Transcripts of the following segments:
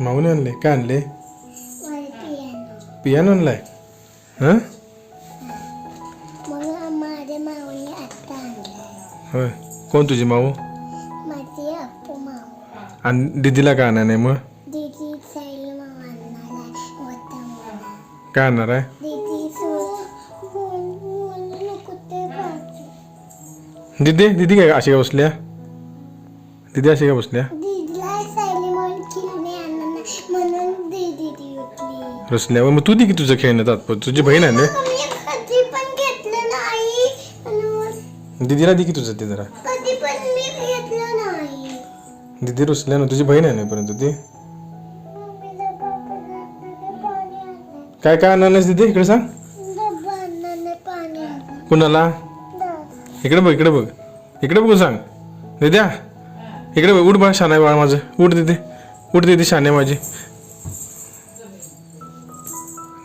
माऊने आणले. काय आणले? पियानो आणलाय. हां? होय. कोण तुझी माऊ? आणि दिदीला का आणणार नाही मग? काय आणणार आहे? दिदी दिदी काय अशी का बसल्या? दिदी अशी का बसल्या? म्हणून दीदी ती उठली रुसल्या मग तू दे की तुझं खेळणं तात्पुरतं. तुझी बहीण आहे ना? मी कधी पण घेतलं नाही. आणि मग दीदीला दे की तुझं ते जरा. कधी पण मी घेतलं नाही. दीदी रुसल्या ना तुझी बहीण आहे ना परंतु ती? मम्मीला बाबाला पाणी आणलं. काय काय आणणार नाहीस दीदी? इकडे सांग. डब्बा आणणार पाणी आणलं कुणाला? इकडे बघ इकडे बघ. इकडे बघू सांग. दिद्या इकडे बघ उठ बाळ शान आहे बाळ माझं. उठ दिदी. उठ दिदी शान आहे माझी.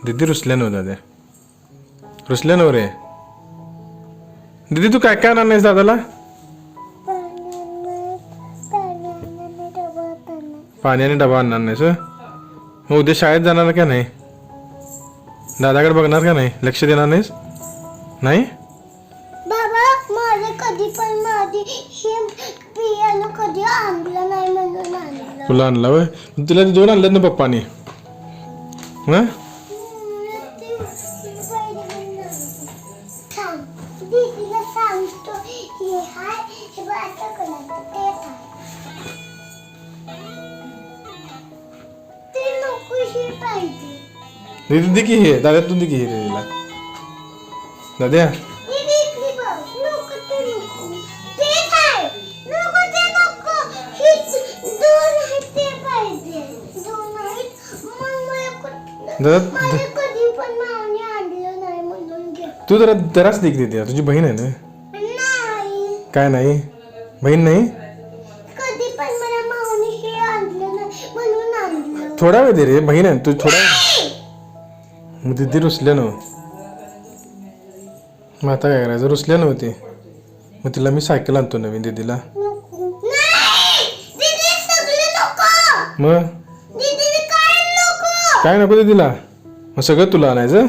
दिदी रुसल्या नव्ह दादा. रुसल्या नव रे दिदी तू काय काय आणणार नाहीस दादाला पाणी आणणार पाणी आणणार डबा आणणार पाणी आणि डबा आणणार नाहीस हं? मग उद्या शाळेत जाणार का नाही? दादाकडे बघणार का नाही? लक्ष देणार नाहीस? नाही? बाबा माझे कधी पण माझी हे पियानो कधी आणलं नाही म्हणून आणलं. तुला आणला वय तुला ते दोन आणल्यात ना पप्पानी हां? दादा माझे कधी पण मावने आणलं नाही म्हणून घेत तू जरा जराच दे की दीदी तुझी बहीण आहे ना? नाही. काय नाही? बहीण नाही? कधी पण मला मावने हे आणलं नाही म्हणून आणलं. थोडा वेळ दे रे बहीण आहे तू थोडा वेळ मग दीदी रुसल्या नव मग आता काय करायचं? रुसल्या नव्हती मग तिला मी सायकल आणतो नवीन दीदीला. मग? दीदी काय नको? दीदीला? मग सगळं तुला आणायचं.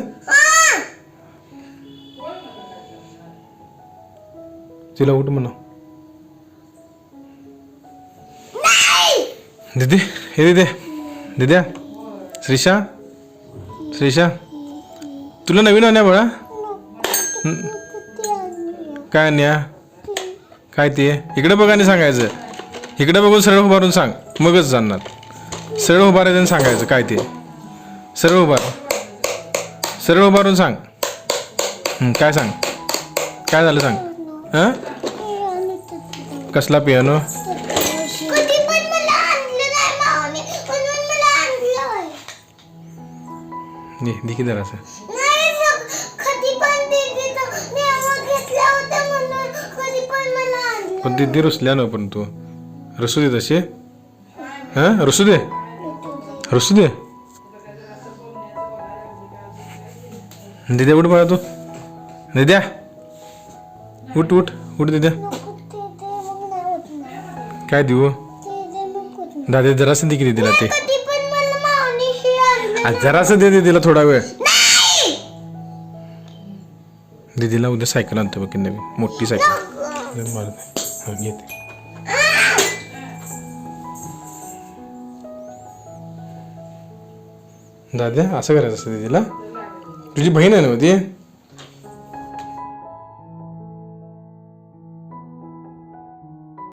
तिला उठ म्हणा. दीदी हे दीदी दिद्या श्रीषा श्रीषा तुला नवीन आण्या बळा? काय अन्या काय ते? इकडे बघा आणि सांगायचं. इकडे बघून सरळ उभारून सांग. मगच जाणणार सरळ उभारायचं आणि सांगायचं काय ते. सरळ उभार सरळ उभारून सांग. काय सांग? काय झालं सांग? हां? कसला पियानो दे दे की जरासं. पण दीदी रुसल्या ना पण तू. रुसू दे तशी. हां? रुसू दे. रुसू दे. दिद्या उठ बघा तू. दिद्या उठ उठ उठ दिद्या काय देऊ. दादा जरासं दे की दिला ते. जरासं दे दीदीला थोडा वेळ. दीदीला उद्या सायकल आणतो बघ की नवीन. मोठी सायकल. घेते दाद्या असं करायचं असतं दीदीला? तुझी बहीण आहे ना ती?